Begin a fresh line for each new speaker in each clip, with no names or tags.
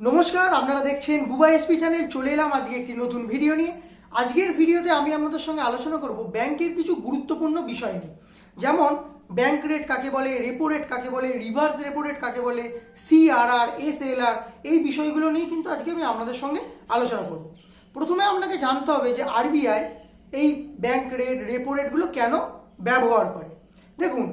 নমস্কার, আপনারা দেখছেন বুবা এসপি চ্যানেল চলে এলাম আজকে একটি নতুন ভিডিও নিয়ে। আজকের ভিডিওতে আমি আপনাদের সঙ্গে আলোচনা করব ব্যাংকের কিছু গুরুত্বপূর্ণ বিষয় নিয়ে। যেমন ব্যাংক রেট কাকে বলে রেপো রেট কাকে বলে রিভার্স রেপো রেট কাকে বলে সিআরআর এসএলআর এই বিষয়গুলো নিয়ে কিন্তু আজকে আমি আপনাদের সঙ্গে আলোচনা করব। প্রথমে আপনাকে জানতে হবে যে আরবিআই এই ব্যাংক রেট রেপো রেটগুলো কেন ব্যবহার করে। দেখুন,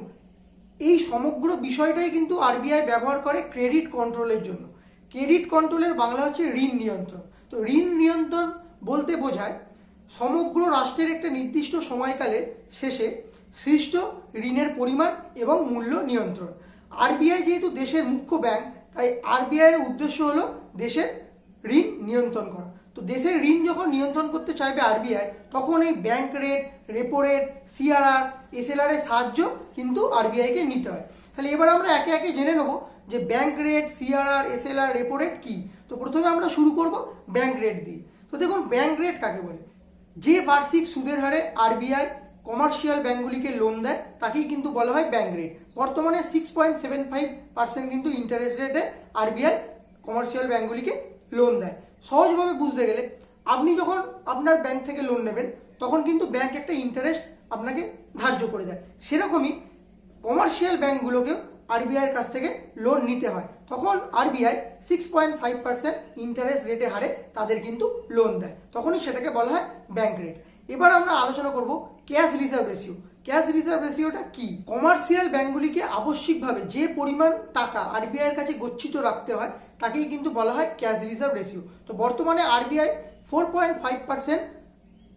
এই সমগ্র বিষয়টাই কিন্তু আরবিআই ব্যবহার করে ক্রেডিট কন্ট্রোলের জন্য। ক্রেডিট কন্ট্রোলের বাংলা হচ্ছে ঋণ নিয়ন্ত্রণ। তো ঋণ নিয়ন্ত্রণ বলতে বোঝায় সমগ্র রাষ্ট্রের একটা নির্দিষ্ট সময়কালের শেষে সৃষ্ট ঋণের পরিমাণ এবং মূল্য নিয়ন্ত্রণ। আরবিআই যেহেতু দেশের মুখ্য ব্যাংক, তাই আরবিআই এর উদ্দেশ্য হলো দেশের ঋণ নিয়ন্ত্রণ করা। তো দেশের ঋণ যখন নিয়ন্ত্রণ করতে চাইবে আরবিআই, তখন এই bank rate repo rate CRR SLR এর সাহায্য কিন্তু আরবিআইকে নিতে হয়। তাহলে এবার আমরা একে একে জেনে নেব যে bank rate CRR SLR repo rate কী? তো প্রথমে আমরা শুরু করব ব্যাংক রেট দিয়ে। তো দেখুন ব্যাংক রেট কাকে বলে? যে বার্ষিক সুদের হারে আরবিআই কমার্শিয়াল ব্যাঙ্কগুলিকে লোন দেয়, তাকেই কিন্তু বলা হয় ব্যাংক রেট বর্তমানে six point seven five percent কিন্তু ইন্টারেস্ট রেটে আরবিআই কমার্শিয়াল ব্যাঙ্কগুলিকে লোন দেয়। সহজভাবে বুঝতে গেলে, আপনি যখন আপনার ব্যাংক থেকে লোন নেবেন, তখন কিন্তু ব্যাংক একটা ইন্টারেস্ট আপনাকে ধার্য করে দেয়। সেরকমই কমার্শিয়াল ব্যাঙ্কগুলোকেও আরবিআইয়ের কাছ থেকে লোন নিতে হয়। তখন RBI six point five percent interest রেটে হারে তাদের কিন্তু লোন দেয়। তখনই সেটাকে বলা হয় ব্যাংক রেট এবার আমরা আলোচনা করব cash reserve ratio cash reserve রেশিওটা কি? কমার্শিয়াল ব্যাঙ্কগুলিকে আবশ্যিকভাবে যে পরিমাণ টাকা আরবিআইয়ের কাছে গচ্ছিত রাখতে হয়, তাকেই কিন্তু বলা হয় ক্যাশ রিজার্ভ রেশিও তো বর্তমানে RBI four point five percent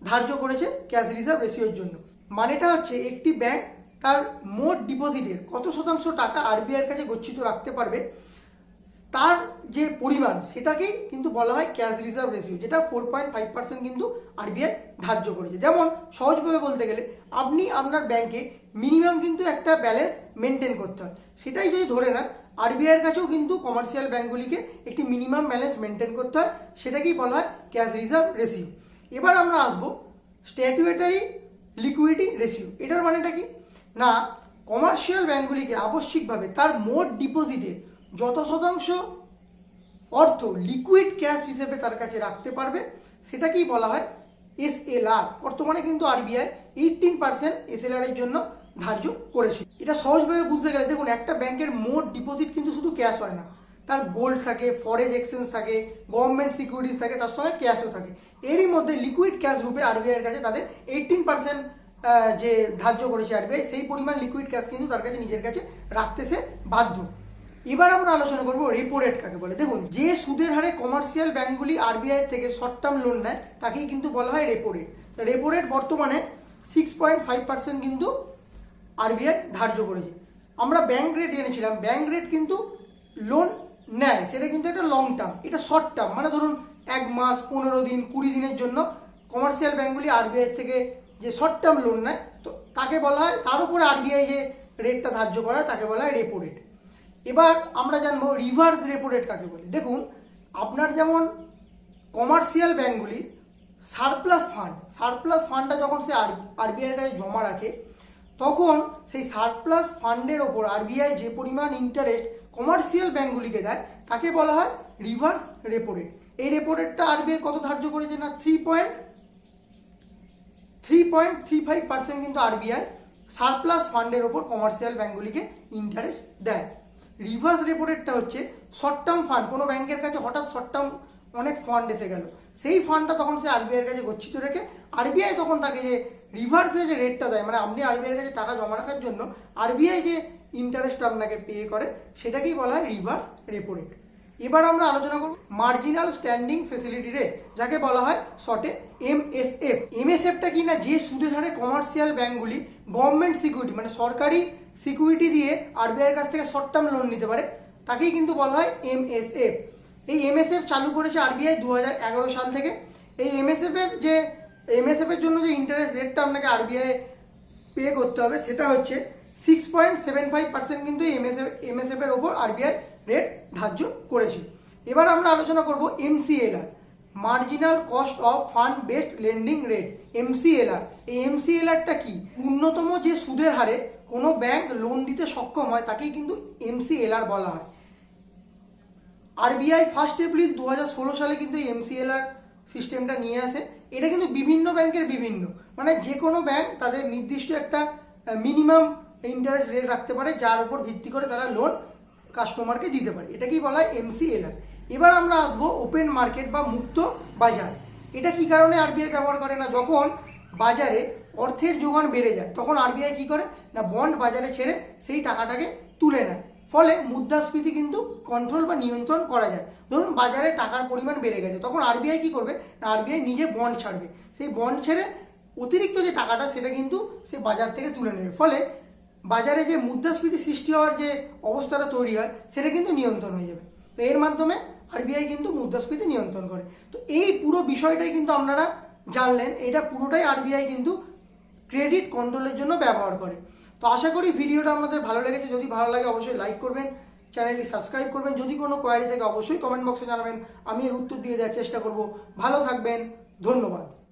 ধার্য করেছে ক্যাশ রিজার্ভ রেশিওর জন্য। মানেটা হচ্ছে একটি ব্যাংক তার মোট ডিপোজিটের কত শতাংশ টাকা আরবিআইয়ের কাছে গচ্ছিত রাখতে পারবে, তার যে পরিমাণ সেটাকেই কিন্তু বলা হয় ক্যাশ রিজার্ভ রেশিও, যেটা ফোর পয়েন্ট ফাইভ পার্সেন্ট কিন্তু আরবিআই ধার্য করেছে। যেমন সহজভাবে বলতে গেলে, আপনি আপনার ব্যাংকে মিনিমাম কিন্তু একটা ব্যালেন্স মেনটেন করতে হয়। সেটাই যদি ধরে নেন আরবিআইয়ের কাছেও কিন্তু কমার্শিয়াল ব্যাঙ্কগুলিকে একটি মিনিমাম ব্যালেন্স মেনটেন করতে হয়, সেটাকেই বলা হয় ক্যাশ রিজার্ভ রেশিও। এবার আমরা আসব স্ট্যাটুয়েটারি লিকুইডিটি রেশিও এটার মানেটা কি? না কমার্শিয়াল ব্যাঙ্কগুলিকে আবশ্যিকভাবে তার মোট ডিপোজিটের যত শতাংশ অর্থ লিকুইড ক্যাশ হিসেবে তার কাছে রাখতে পারবে, সেটাকেই বলা হয় এস এল আর বর্তমানে কিন্তু আরবিআই এইটিন পার্সেন্ট এসএলআর এর জন্য ধার্য করেছে। এটা সহজভাবে বুঝতে গেলে দেখুন, একটা ব্যাংকের মোট ডিপোজিট কিন্তু শুধু ক্যাশ হয় না। তার গোল্ড থাকে ফরেজ এক্সচেঞ্জ থাকে গভর্নমেন্ট সিকিউরিটিজ থাকে, তার সঙ্গে ক্যাশও থাকে। এরই মধ্যে লিকুইড ক্যাশ রূপে আরবিআই এর কাছে তাদের এইটিন পার্সেন্ট যে ধার্য করেছে আরবিআই সেই পরিমাণ লিকুইড ক্যাশ কিন্তু তার কাছে নিজের কাছে রাখতে সে বাধ্য। এবার আমরা আলোচনা করব রেপো রেট কাকে বলে। দেখুন, যে সুদের হারে কমার্শিয়াল ব্যাংকগুলি আরবিআই থেকে শর্ট টার্ম লোন নেয়, তাকেই কিন্তু বলা হয় রেপো রেট রেপো রেট বর্তমানে সিক্স পয়েন্ট ফাইভ পার্সেন্ট কিন্তু আরবিআই ধার্য করেছে। আমরা ব্যাঙ্ক রেট জেনেছিলাম ব্যাংক রেট কিন্তু লোন নেয়, সেটা কিন্তু একটা লং টার্ম এটা শর্ট টার্ম মানে ধরুন, এক মাস, পনেরো দিন, কুড়ি দিনের জন্য কমার্শিয়াল ব্যাংকগুলি আরবিআই থেকে যে শর্ট টার্ম লোন নেয়, তো তাকে বলা হয়, তার উপরে আরবিআই যে রেটটা ধার্য করা হয়, তাকে বলা হয় রেপো রেট এবার আমরা জানব রিভার্স রেপো রেট কাকে বলে। দেখুন, আপনার যেমন কমার্শিয়াল ব্যাঙ্কগুলি সারপ্লাস ফান্ড সারপ্লাস ফান্ডটা যখন সে আরবিআইয়ের কাছে জমা রাখে, তখন সেই সারপ্লাস ফান্ডের ওপর আরবিআই যে পরিমাণ ইন্টারেস্ট কমার্শিয়াল ব্যাঙ্কগুলিকে দেয়, তাকে বলা হয় রিভার্স রেপো রেট এই রেপো রেটটা আরবিআই কত ধার্য করেছে না? Three point three point three five percent কিন্তু আরবিআই সারপ্লাস ফান্ডের ওপর কমার্শিয়াল ব্যাংকগুলিকে ইন্টারেস্ট দেয়। রিভার্স রেপো রেটটা হচ্ছে শর্ট টার্ম ফান্ড কোনো ব্যাংকের কাছে হঠাৎ শর্ট টার্ম অনেক ফান্ড এসে গেল। সেই ফান্ডটা তখন সে আরবিআইয়ের কাছে গচ্ছিত রেখে আরবিআই তখন তাকে যে রিভার্সে যে রেটটা দেয় মানে আপনি আরবিআইয়ের কাছে টাকা জমা রাখার জন্য আরবিআই যে ইন্টারেস্ট আপনাকে পে করে, সেটাকেই বলা হয় রিভার্স রেপো রেট এবার আমরা আলোচনা করব মার্জিনাল স্ট্যান্ডিং ফেসিলিটি রেট যাকে বলা হয় শর্টে এমএসএফ এমএসএফটা কি না যে সুদের হারে কমার্শিয়াল ব্যাঙ্কগুলি গভর্নমেন্ট সিকিউরিটি মানে সরকারি সিকিউরিটি দিয়ে আরবিআইয়ের কাছ থেকে শর্ট টার্ম লোন নিতে পারে, তাকেই কিন্তু বলা হয় এমএসএফ এই এমএসএফ চালু করেছে আরবিআই দু হাজার এগারো সাল থেকে। এই এমএসএফ এর যে এমএসএফ এর জন্য যে ইন্টারেস্ট রেটটা আপনাকে আরবিআই পে করতে হবে, সেটা হচ্ছে six point seven five percent কিন্তু এমএসএফ এমএসএফ এর ওপর আরবিআই রেট ধার্য করেছে। এবার আমরা আলোচনা করব MCLR marginal cost of fund based lending rate MCLR এই এমসিএলআরটা কি? ন্যূনতম যে সুদের হারে কোনো ব্যাংক লোন দিতে সক্ষম হয়, তাকেই কিন্তু এমসিএলআর বলা হয়। আরবিআই ফার্স্ট এপ্রিল দু হাজার ষোলো সালে কিন্তু এই এমসিএলআর সিস্টেমটা নিয়ে আসে। এটা কিন্তু বিভিন্ন ব্যাংকের বিভিন্ন। মানে যে কোনো ব্যাংক তাদের নির্দিষ্ট একটা মিনিমাম ইন্টারেস্ট রেট রাখতে পারে, যার উপর ভিত্তি করে তারা লোন কাস্টমারকে দিতে পারে। এটাকেই বলা হয় এমসিএলআর এবার আমরা আসব ওপেন মার্কেট বা মুক্ত বাজার। এটা কি কারণে আরবিআই ব্যবহার করে না? যখন বাজারে অর্থের যোগান বেড়ে যায়, তখন আরবিআই কি করে? না বন্ড বাজারে ছেড়ে সেই টাকাটাকে তুলে নেয়। ফলে মুদ্রাস্ফীতি কিন্তু কন্ট্রোল বা নিয়ন্ত্রণ করা যায়। ধরুন, বাজারে টাকার পরিমাণ বেড়ে গেছে, তখন আরবিআই কি করবে? না আরবিআই নিজে বন্ড ছাড়বে। সেই বন্ড ছেড়ে অতিরিক্ত যে টাকাটা, সেটা কিন্তু সে বাজার থেকে তুলে নেবে। ফলে বাজারে যে মুদ্রাস্ফীতি সৃষ্টি হওয়ার যে অবস্থাটা তৈরি হয়, সেটা কিন্তু নিয়ন্ত্রণ হয়ে যাবে। তো এর মাধ্যমে আরবিআই কিন্তু মুদ্রাস্ফীতি নিয়ন্ত্রণ করে। তো এই পুরো বিষয়টাই কিন্তু আপনারা জানলেন, এটা পুরোটাই আরবিআই কিন্তু ক্রেডিট কন্ট্রোলের জন্য ব্যবহার করে। তো আশা করি ভিডিওটা আপনাদের ভালো লেগেছে। যদি ভালো লাগে অবশ্যই লাইক করবেন, চ্যানেলটি সাবস্ক্রাইব করবেন। যদি কোনো কোয়ারি থাকে, অবশ্যই কমেন্ট বক্সে জানাবেন। আমি এর উত্তর দিয়ে দেওয়ার চেষ্টা করব। ভালো থাকবেন, ধন্যবাদ।